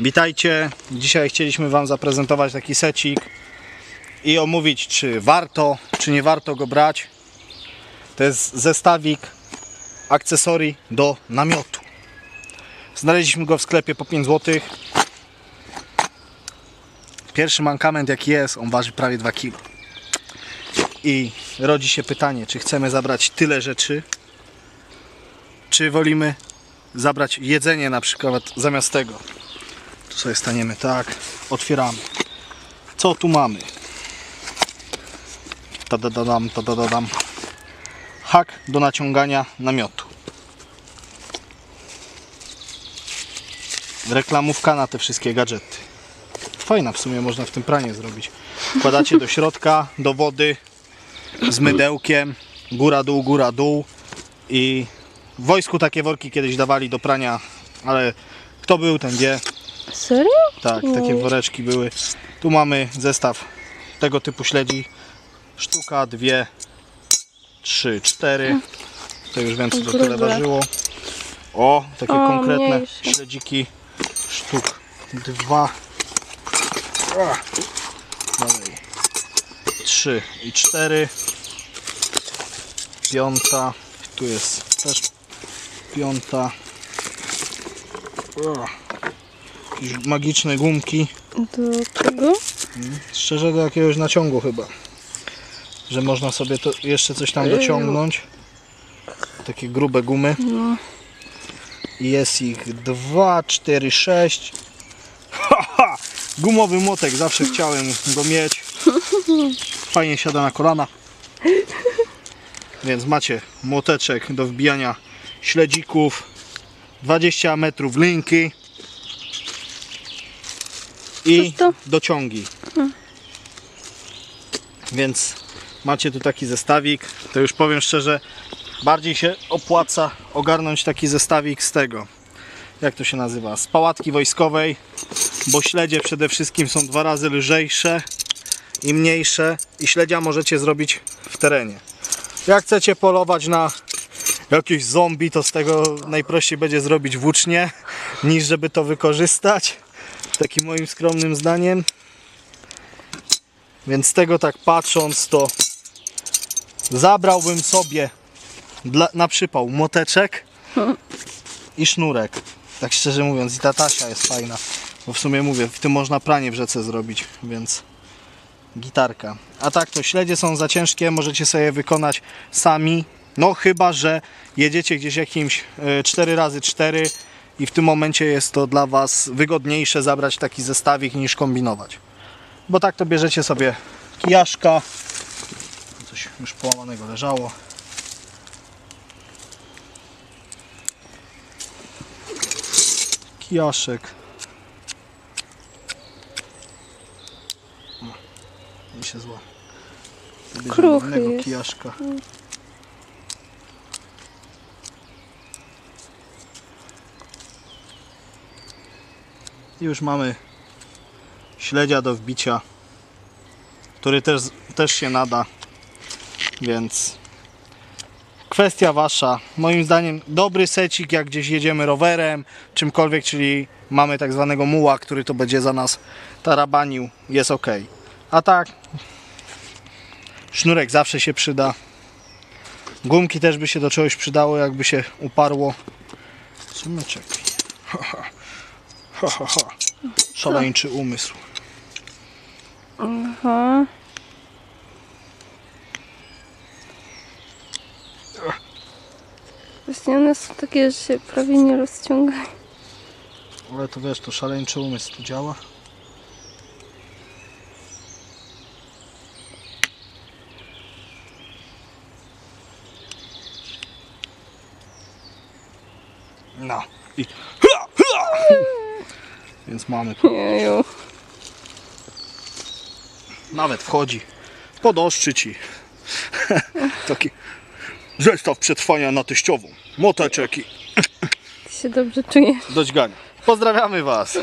Witajcie. Dzisiaj chcieliśmy Wam zaprezentować taki secik i omówić, czy warto, czy nie warto go brać. To jest zestawik akcesorii do namiotu. Znaleźliśmy go w sklepie po 5 zł. Pierwszy mankament jaki jest, on waży prawie 2 kg. I rodzi się pytanie, czy chcemy zabrać tyle rzeczy, czy wolimy zabrać jedzenie na przykład zamiast tego. Tu sobie staniemy tak, otwieramy. Co tu mamy? Tadadadam, tadadadam. Hak do naciągania namiotu. Reklamówka na te wszystkie gadżety. Fajna w sumie, można w tym pranie zrobić. Wkładacie do środka, do wody z mydełkiem, góra dół, góra dół i w wojsku takie worki kiedyś dawali do prania, ale kto był, ten wie. Serio? Tak, takie woreczki były. Tu mamy zestaw tego typu śledzi. Sztuka, dwie, trzy, cztery. To już co to tyle Grube. ważyło. O, takie O, konkretne mniejsze. śledziki. Sztuk dwa. A, Dalej. Trzy i cztery. Piąta. Tu jest też piąta. O, magiczne gumki. Do tego? Szczerze do jakiegoś naciągu chyba. Że można sobie to jeszcze coś tam Eju. dociągnąć. Takie grube gumy. No. Jest ich 2, 4, 6. Haha! Gumowy młotek, zawsze chciałem go mieć. Fajnie siada na kolana. Więc macie młoteczek do wbijania śledzików. 20 metrów linki. I to? dociągi. Więc macie tu taki zestawik. To już powiem szczerze, bardziej się opłaca ogarnąć taki zestawik z tego. Jak to się nazywa? Z pałatki wojskowej, bo śledzie przede wszystkim są dwa razy lżejsze i mniejsze i śledzia możecie zrobić w terenie. Jak chcecie polować na jakieś zombie, to z tego najprościej będzie zrobić włócznie, niż żeby to wykorzystać. Takim moim skromnym zdaniem. Więc z tego tak patrząc, to zabrałbym sobie dla, na przypał moteczek i sznurek. Tak szczerze mówiąc, i ta tasia jest fajna. Bo w sumie mówię, w tym można pranie w rzece zrobić, więc gitarka. A tak to śledzie są za ciężkie, możecie sobie wykonać sami. No chyba, że jedziecie gdzieś jakimś 4x4 i w tym momencie jest to dla Was wygodniejsze zabrać taki zestawik niż kombinować. Bo tak to bierzecie sobie kijaszka. Coś już połamanego leżało. Kijaszek. Mi się zła. Kruchy kijaszka. Już mamy śledzia do wbicia, który też, też się nada, więc kwestia wasza. Moim zdaniem dobry secik, jak gdzieś jedziemy rowerem, czymkolwiek, czyli mamy tak zwanego muła, który to będzie za nas tarabanił, jest ok. A tak, sznurek zawsze się przyda. Gumki też by się do czegoś przydało, jakby się uparło. Sumeczek. Ha, ha. Ha. Szaleńczy umysł. Aha. Właśnie one są takie, że się prawie nie rozciągają. Ale to wiesz, to szaleńczy umysł tu działa. No i więc mamy tu. Jeju. Nawet wchodzi. Podoszczy ci. Taki zestaw przetrwania na teściową. Moteczek i Ty się dobrze czujesz. do dźgania. Pozdrawiamy Was.